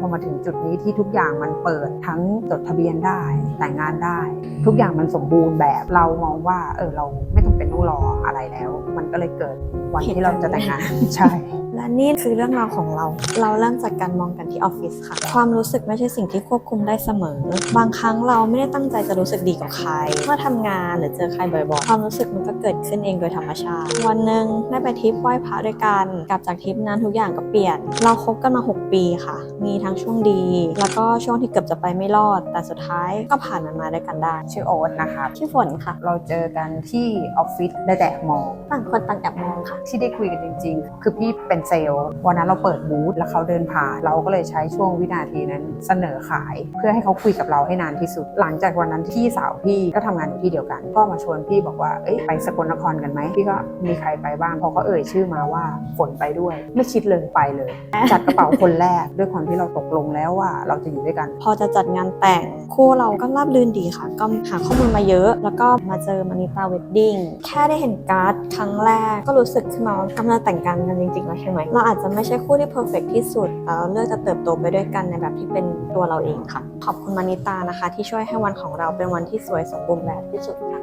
พอมาถึงจุดนี้ที่ทุกอย่างมันเปิดทั้งจดทะเบียนได้แต่งงานได้ ทุกอย่างมันสมบูรณ์แบบเรามองว่าเออเราไม่ต้องเป็นต้องรออะไรแล้ว มันก็เลยเกิดวันที่เราจะแต่งงานใช่ และนี่คือเรื่องราวของเรา เราเริ่มจากการมองกันที่ออฟฟิศค่ะ ความรู้สึกไม่ใช่สิ่งที่ควบคุมได้เสมอ บางครั้งเราไม่ได้ตั้งใจจะรู้สึกดีกับใคร เมื่อทำงานหรือเจอใครบ่อยๆ ความรู้สึกมันก็เกิดขึ้นเองโดยธรรมชาติ วันหนึ่งได้ไปทริปไหว้พระด้วยกัน กลับจากทริปนั้นทุกอย่างก็เปลี่ยน เราคบกันมา 6 ปีค่ะ มีทั้งช่วงดี แล้วก็ช่วงที่เกือบจะไปไม่รอด แต่สุดท้ายก็ผ่านมันมาด้วยกันได้ ชื่อโอ๊ตนะครับชื่อฝนค่ะ เราเจอกันที่ออฟฟิศได้แต่มอง ต่างคนต่างแอบมองค่ะ ที่ได้คุยกันจริง ๆ คือพี่เป็นเซลล์ วันนั้นเราเปิดบูธแล้วเขาเดินผ่าน เราก็เลยใช้ช่วงวินาทีนั้นเสนอขาย เพื่อให้เขาคุยกับเราให้นานที่สุด หลังจากวันนั้นพี่สาวพี่ก็ทำงานอยู่ที่เดียวกัน ก็มาชวนพี่บอกว่าเอ้ยไปสกลนครกันไหมพี่ก็มีใครไปบ้างพอเขาเอ่ยชื่อมาว่าฝนไปด้วย ไม่คิดเลยไปเลย จัดกระเป๋าคนแรกด้วยความที่เราตกลงแล้วว่าเราจะอยู่ด้วยกัน พอจะจัดงานแต่งคู่เราก็ราบรื่นดีค่ะ ก็หาข้อมูลมาเยอะ แล้วก็มาเจอมานิตาเวดดิ้งแค่ได้เห็นการ์ดครั้งแรกก็รู้สึกขึ้นมาว่ากำลังแต่งงานกันจริงๆแล้วใช่ไหมเราอาจจะไม่ใช่คู่ที่เพอร์เฟกที่สุดแต่เราเลือกจะเติบโตไปด้วยกันในแบบที่เป็นตัวเราเองค่ะ ขอบคุณมานิตานะคะ ที่ช่วยให้วันของเราเป็นวันที่สวยสมบูรณ์แบบที่สุดค่ะ